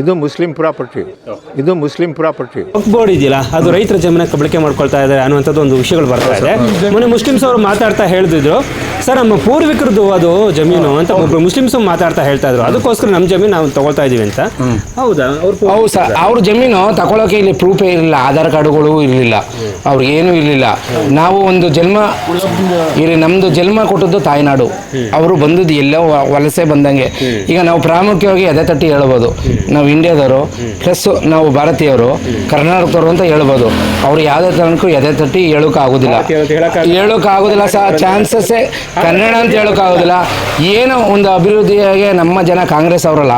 ಇದು Muslim property. ಇದು Muslim property. Board ಇದೆಯಲ್ಲ? ಅದು ರೈತರ ಜಮೀನಕ್ಕೆ ಬಳಕೆ ಮಾಡ್ಕೊಳ್ತಾ ಇದ್ದಾರೆ ಅನ್ನುವಂಥದ್ದು ಒಂದು ವಿಷಯಗಳು ಬರ್ತಾ ಇದೆ. ಮೊನ್ನೆ ಮುಸ್ಲಿಮ್ಸ್ ಅವರು ಮಾತಾಡ್ತಾ ಹೇಳ್ತಿದ್ರು ಸರ್ ನಮ್ಮ ಪೂರ್ವಿಕರದು ಅದು ಜಮೀನು ಅಂತ ಒಬ್ರು ಮುಸ್ಲಿಮ್ಸ್ ಮಾತಾಡ್ತಾ ಹೇಳ್ತಾ ಇದ್ರು. ಅದಕ್ಕೋಸ್ಕರ ನಮ್ಮ ಜಮೀನು ನಾವು ತಗೊಳ್ತಾ ಇದೀವಿ ಅಂತ. ಹೌದಾ? ಅವ್ರು ಹೌದು ಸರ್ ಅವ್ರ ಜಮೀನು ತಗೊಳ್ಳೋಕೆ ಇಲ್ಲಿ ಪ್ರೂಫೇ ಇರಲಿಲ್ಲ. ಆಧಾರ್ ಕಾರ್ಡುಗಳು ಇರಲಿಲ್ಲ. ಅವ್ರಿಗೆ ಏನೂ ಇರಲಿಲ್ಲ. ನಾವು ಒಂದು ಜನ್ಮ ಇಲ್ಲಿ ನಮ್ಮದು ಜನ್ಮ ಕೊಟ್ಟದ್ದು ತಾಯ್ನಾಡು. ಅವರು ಬಂದದ್ದು ಎಲ್ಲೋ ವ- ವಲಸೆ ಬಂದಂಗೆ. ಈಗ ನಾವು ಪ್ರಾಮುಖ್ಯವಾಗಿ ಎದೆ ತಟ್ಟಿ ಹೇಳ್ಬೋದು. ನಾವು ಇಂಡಿಯಾದವರು ಪ್ಲಸ್ ನಾವು ಭಾರತೀಯರು ಕರ್ನಾಟಕದವರು ಅಂತ ಹೇಳ್ಬೋದು. ಅವ್ರು ಯಾವುದೇ ಕಾರಣಕ್ಕೂ ಎದೆ ತಟ್ಟಿ ಹೇಳೋಕ್ಕಾಗೋದಿಲ್ಲ. ಹೇಳೋಕ್ಕಾಗೋದಿಲ್ಲ ಸಹ ಚಾನ್ಸಸ್ಸೇ ಕನ್ನಡ ಅಂತ ಹೇಳೋಕ್ಕಾಗೋದಿಲ್ಲ ಏನು ಒಂದು ಅಭಿವೃದ್ಧಿಯಾಗೆ ನಮ್ಮ ಜನ ಕಾಂಗ್ರೆಸ್ ಅವರಲ್ಲ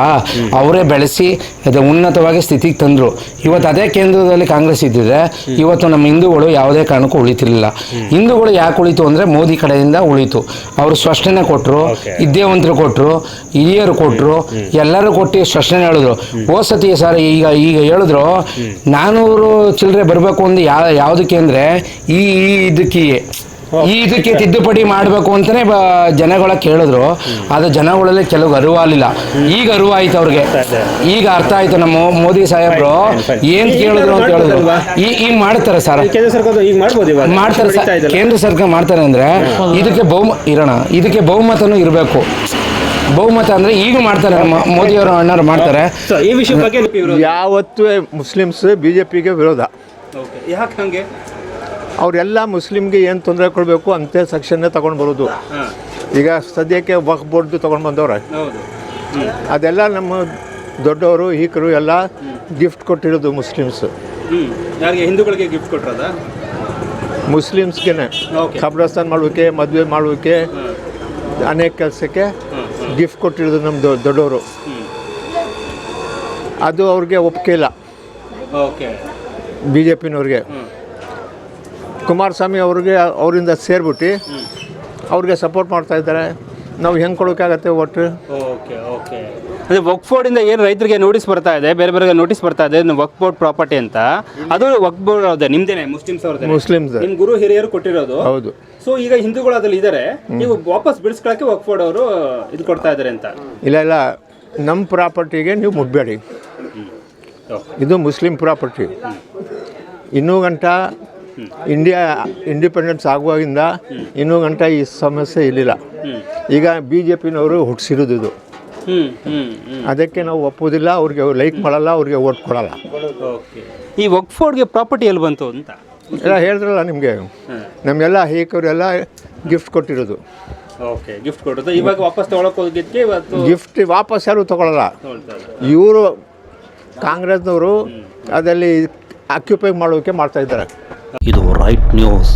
ಅವರೇ ಬೆಳೆಸಿ ಅದು ಉನ್ನತವಾಗಿ ಸ್ಥಿತಿಗೆ ತಂದರು. ಇವತ್ತು ಅದೇ ಕೇಂದ್ರದಲ್ಲಿ ಕಾಂಗ್ರೆಸ್ ಇದ್ದಿದ್ರೆ ಇವತ್ತು ನಮ್ಮ ಹಿಂದೂಗಳು ಯಾವುದೇ ಕಾರಣಕ್ಕೂ ಉಳಿತಿರ್ಲಿಲ್ಲ. ಹಿಂದೂಗಳು ಯಾಕೆ ಉಳಿತು ಅಂದರೆ ಮೋದಿ ಕಡೆಯಿಂದ ಉಳಿತು. ಅವರು ಸ್ಪಷ್ಟನೆ ಕೊಟ್ಟರು ವಿದ್ಯಾವಂತರು ಕೊಟ್ಟರು ಹಿರಿಯರು ಕೊಟ್ಟರು ಎಲ್ಲರೂ ಕೊಟ್ಟು ಸ್ಪಷ್ಟನೆ ಹೇಳಿದ್ರು. ಸತಿ ಸರ್ ಈಗ ಈಗ ಹೇಳಿದ್ರು ನಾನೂರು ಚಿಲ್ಲರೆ ಬರಬೇಕು ಒಂದು ಯಾವ ಯಾವುದಕ್ಕೆ ಅಂದರೆ ಈ ಈ ಇದಕ್ಕೆ ಇದಕ್ಕೆ ತಿದ್ದುಪಡಿ ಮಾಡಬೇಕು ಅಂತಾನೆ ಬ- ಜನಗಳ ಕೇಳಿದ್ರು. ಅದು ಜನಗಳಲ್ಲಿ ಕೆಲವು ಅರಿವಾಗಲಿಲ್ಲ. ಈಗ ಅರಿವಾಯ್ತು ಅವ್ರಿಗೆ. ಈಗ ಅರ್ಥ ಆಯ್ತು ನಮ್ಮ ಮೋದಿ ಸಾಹೇಬ್ರು. ಏನ್ ಕೇಳಿದ್ರು ಅಂತ ಹೇಳಿದ್ರು ಈ ಈಗ ಮಾಡ್ತಾರೆ ಸರ್. ಕೇಂದ್ರ ಸರ್ಕಾರ ಈಗ ಮಾಡ್ಬೋದು ಇವಾಗ. ಮಾಡ್ತಾರೆ. ಕೇಂದ್ರ ಸರ್ಕಾರ ಮಾಡ್ತಾರೆ ಅಂದ್ರೆ ಇದಕ್ಕೆ ಬಹುಮ ಇರೋಣ. ಇದಕ್ಕೆ ಬಹುಮತನೂ ಇರಬೇಕು. ಬಹುಮತ ಅಂದ್ರೆ ಈಗ ಮಾಡ್ತಾರೆ ನಮ್ಮ ಮೋದಿಯವರು ಅಣ್ಣರು ಮಾಡ್ತಾರೆ. ಈ ವಿಷಯ ಬಗ್ಗೆ ಯಾವತ್ತೂ ಮುಸ್ಲಿಮ್ಸ್ ಬಿಜೆಪಿಗೆ ವಿರೋಧ. ಯಾಕೆ ಹಂಗೆ? ಅವರೆಲ್ಲ ಮುಸ್ಲಿಮ್ಗೆ ಏನು ತೊಂದರೆ ಕೊಡಬೇಕು ಅಂತೆ ಸೆಕ್ಷನ್ನೇ ತೊಗೊಂಡು ಬರೋದು. ಈಗ ಸದ್ಯಕ್ಕೆ ವಕ್ ಬೋರ್ಡ್ದು ತೊಗೊಂಡು ಬಂದವ್ರೆ. ಅದೆಲ್ಲ ನಮ್ಮ ದೊಡ್ಡವರು ಹೀಕರು ಎಲ್ಲ ಗಿಫ್ಟ್ ಕೊಟ್ಟಿರೋದು ಮುಸ್ಲಿಮ್ಸ್. ಹಿಂದೂಗಳಿಗೆ ಗಿಫ್ಟ್ ಕೊಟ್ಟಿರೋದ ಮುಸ್ಲಿಮ್ಸ್ಗೆ. ಖಬ್ರಸ್ತಾನ್ ಮಾಡೋಕ್ಕೆ ಮದುವೆ ಮಾಡೋಕ್ಕೆ ಅನೇಕ ಕೆಲಸಕ್ಕೆ ಗಿಫ್ಟ್ ಕೊಟ್ಟಿರೋದು ನಮ್ಮದು ದೊಡ್ಡವರು. ಅದು ಅವ್ರಿಗೆ ಒಪ್ಪಿಗೆ ಇಲ್ಲ. ಬಿ ಜೆ ಪಿನವ್ರಿಗೆ ಕುಮಾರಸ್ವಾಮಿ ಅವ್ರಿಗೆ ಅವರಿಂದ ಸೇರ್ಬಿಟ್ಟು ಅವ್ರಿಗೆ ಸಪೋರ್ಟ್ ಮಾಡ್ತಾ ಇದ್ದಾರೆ. ನಾವು ಹೆಂಗೆ ಕೊಡೋಕ್ಕಾಗತ್ತೆ ಒಟ್ಟು? Okay okay. ಅದೇ ವಕ್ ಬೋರ್ಡಿಂದ ಏನು ರೈತರಿಗೆ ನೋಟಿಸ್ ಬರ್ತಾ ಇದೆ ಬೇರೆ ಬೇರೆ ನೋಟಿಸ್ ಬರ್ತಾ ಇದೆ ವಕ್ ಬೋರ್ಡ್ ಪ್ರಾಪರ್ಟಿ ಅಂತ. ಅದು ವಕ್ ಬೋರ್ಡ್ ಅದೇ ನಿಮ್ದೇನೆ ಮುಸ್ಲಿಮ್ಸ್ ಅವ್ರದ್ದು? ಮುಸ್ಲಿಮ್ಸ್ ನಿಮ್ ಗುರು ಹಿರಿಯರು ಕೊಟ್ಟಿರೋದು. ಹೌದು. ಸೊ ಈಗ ಹಿಂದೂಗಳು ಅದ್ರಲ್ಲಿ ಇದ್ದಾರೆ ನೀವು ವಾಪಸ್ ಬಿಡಿಸ್ಕೊಳಕ್ಕೆ ವಕ್ ಬೋರ್ಡ್ ಅವರು ಇದು ಕೊಡ್ತಾ ಇದ್ದಾರೆ ಅಂತ. ಇಲ್ಲ ಇಲ್ಲ. ನಮ್ಮ ಪ್ರಾಪರ್ಟಿಗೆ ನೀವು ಮುಟ್ಬೇಡಿ. ಇದು ಮುಸ್ಲಿಂ ಪ್ರಾಪರ್ಟಿ ಇನ್ನೂ ಗಂಟ ಇಂಡಿಯಾ ಇಂಡಿಪೆಂಡೆನ್ಸ್ ಆಗುವಾಗಿಂದ ಇನ್ನೂ ಗಂಟ ಈ ಸಮಸ್ಯೆ ಇರಲಿಲ್ಲ ಈಗ ಬಿ ಜೆ ಪಿನವರು ಹುಟ್ಟಿಸಿರೋದು ಇದು. ಅದಕ್ಕೆ ನಾವು ಒಪ್ಪೋದಿಲ್ಲ ಅವ್ರಿಗೆ ಲೈಕ್ ಮಾಡಲ್ಲ ಅವ್ರಿಗೆ ಓಟ್ ಕೊಡಲ್ಲ. ಈ ವಕ್ಫೋರ್ಡ್ಗೆ ಪ್ರಾಪರ್ಟಿ ಎಲ್ಲಿ ಬಂತು ಅಂತ? ಎಲ್ಲ ಹೇಳಿದ್ರಲ್ಲ ನಿಮಗೆ? ನಮ್ಮೆಲ್ಲ ಹೇಕವರೆಲ್ಲ ಗಿಫ್ಟ್ ಕೊಟ್ಟಿರೋದು. ಓಕೆ ಗಿಫ್ಟ್ ಕೊಡೋದು. ಇವಾಗ ವಾಪಸ್ ತೊಗೊಳಕ್ಕೆ ಹೋಗಿದ್ದಕ್ಕೆ ಇವತ್ತು ಗಿಫ್ಟ್ ವಾಪಸ್ ಯಾರು ತೊಗೊಳಲ್ಲ. ಇವರು ಕಾಂಗ್ರೆಸ್ನವರು ಅದರಲ್ಲಿ ಆಕ್ಯುಪೈ ಮಾಡೋಕೆ ಮಾಡ್ತಾ ಇದ್ದಾರೆ. ಇದು ರೈಟ್ ನ್ಯೂಸ್